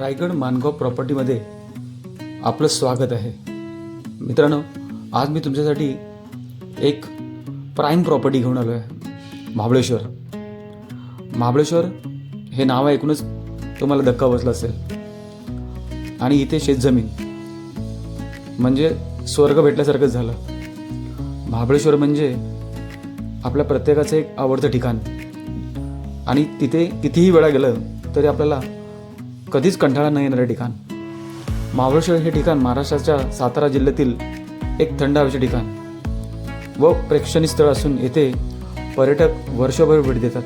रायगड मानगाव प्रॉपर्टीमध्ये आपलं स्वागत आहे. मित्रांनो आज मी तुमच्यासाठी एक प्राईम प्रॉपर्टी घेऊन आलो आहे महाबळेश्वर. महाबळेश्वर हे नाव ऐकूनच तुम्हाला धक्का बसला असेल. आणि इथे शेतजमीन. म्हणजे स्वर्ग भेटल्यासारखंच झालं. महाबळेश्वर म्हणजे आपल्या प्रत्येकाचं एक आवडतं ठिकाण. आणि तिथे कितीही वेळा गेलं तरी आपल्याला कधीच कंटाळा न येणारे ठिकाण. महाबळेश्वर हे ठिकाण महाराष्ट्राच्या सातारा जिल्ह्यातील एक थंड हवेचे ठिकाण. व प्रेक्षणीय स्थळ असून येथे पर्यटक वर्षभर भेट देतात.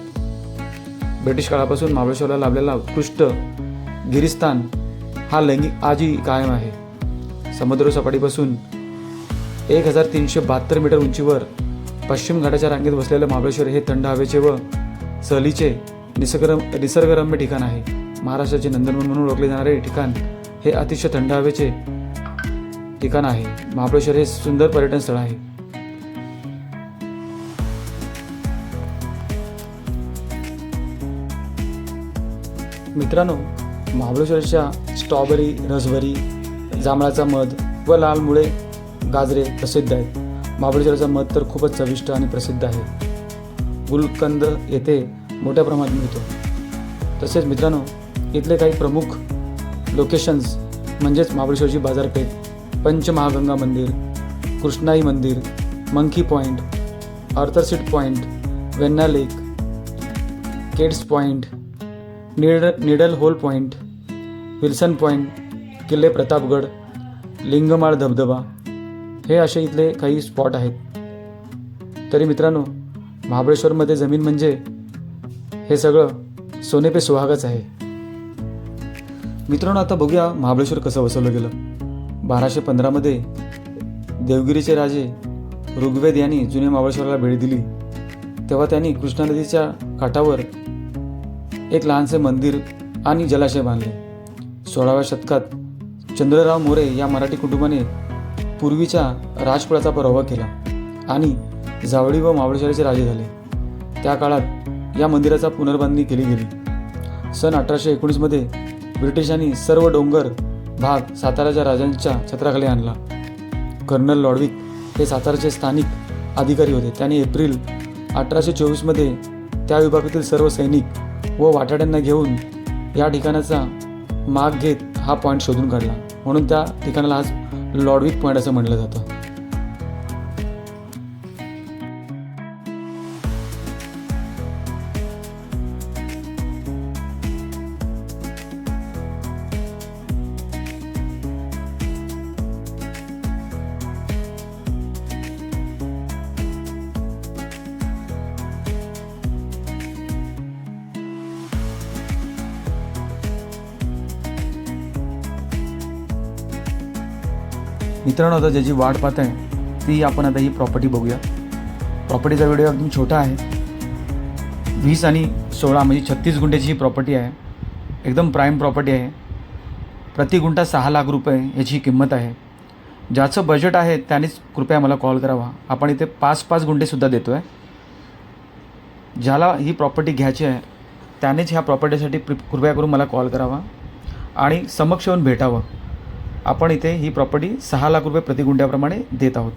ब्रिटिश काळापासून महाबळेश्वरला लाभलेला उत्कृष्ट गिरिस्थान हा लैंगिक आजही कायम आहे. समुद्र सपाटीपासून एक हजार तीनशे बहात्तर मीटर उंचीवर पश्चिम घाटाच्या रांगेत बसलेलं महाबळेश्वर हे थंड हवेचे व सहलीचे निसर्गरम निसर्गरम्य ठिकाण आहे. महाराष्ट्राचे नंदनवन म्हणून ओळखले जाणारे ठिकाण हे अतिशय थंड हवेचे ठिकाण आहे. महाबळेश्वर हे सुंदर पर्यटन स्थळ आहे. मित्रांनो महाबळेश्वरच्या स्ट्रॉबेरी रसभरी जांभळाचा मध व लाल मुळे गाजरे प्रसिद्ध आहेत. महाबळेश्वरचा मध तर खूपच चविष्ट आणि प्रसिद्ध आहे. गुलकंद येथे मोठ्या प्रमाणात मिळतो. तसेच मित्रांनो इथले काही प्रमुख लोकेशन्स म्हणजेच महाबळेश्वरची बाजारपेठ पंचमहागंगा मंदिर कृष्णाई मंदिर monkey point Arthur seat point Venna lake Kate's point need needle hole point Wilson point किल्ले प्रतापगड लिंगमाळ धबधबा हे असे इथले काही स्पॉट आहेत. तरी मित्रांनो महाबळेश्वरमध्ये जमीन म्हणजे हे सगळं सोने पे सुहागच आहे. मित्रांनो आता बघूया महाबळेश्वर कसं वसवलं गेलं. बाराशे पंधरामध्ये देवगिरीचे राजे ऋग्वेद यांनी जुने महाबळेश्वराला भेट दिली. तेव्हा त्यांनी कृष्णा नदीच्या काठावर एक लहानसे मंदिर आणि जलाशय बांधले. सोळाव्या शतकात चंद्रराव मोरे या मराठी कुटुंबाने पूर्वीच्या राजकुळाचा पराभव केला आणि जावळी व महाबळेश्वराचे राजे झाले. त्या काळात या मंदिराचा पुनर्बांधणी केली गेली. सन अठराशे एकोणीसमध्ये ब्रिटिशांनी सर्व डोंगर भाग साताराच्या राजांच्या छत्राखाली आणला. कर्नल लॉडविक हे साताराचे स्थानिक अधिकारी होते. त्यांनी एप्रिल अठराशे चोवीसमध्ये त्या विभागातील सर्व सैनिक व वाटाड्यांना घेऊन या ठिकाणाचा माग घेत हा पॉईंट शोधून काढला. म्हणून त्या ठिकाणाला आज लॉडविक पॉईंट असं म्हटलं जातं. मित्रांनो आता ज्याची वाट पाहत आहे ती आपण आता ही प्रॉपर्टी बघूया. प्रॉपर्टीचा व्हिडिओ एकदम छोटा आहे. वीस आणि सोळा म्हणजे छत्तीस गुंठ्याची ही प्रॉपर्टी आहे. एकदम प्राईम प्रॉपर्टी आहे. प्रति गुंठा सहा लाख रुपये याची किंमत आहे. ज्याचं बजेट आहे त्यानेच कृपया मला कॉल करावा. आपण इथे पाच पाच गुंठेसुद्धा देतो आहे ज्याला ही प्रॉपर्टी घ्यायची आहे त्यानेच ह्या प्रॉपर्टीसाठी कृपया करून मला कॉल करावा आणि समक्ष येऊन भेटावं. आपण इथे ही प्रॉपर्टी सहा लाख रुपये प्रतिगुंड्याप्रमाणे देत आहोत.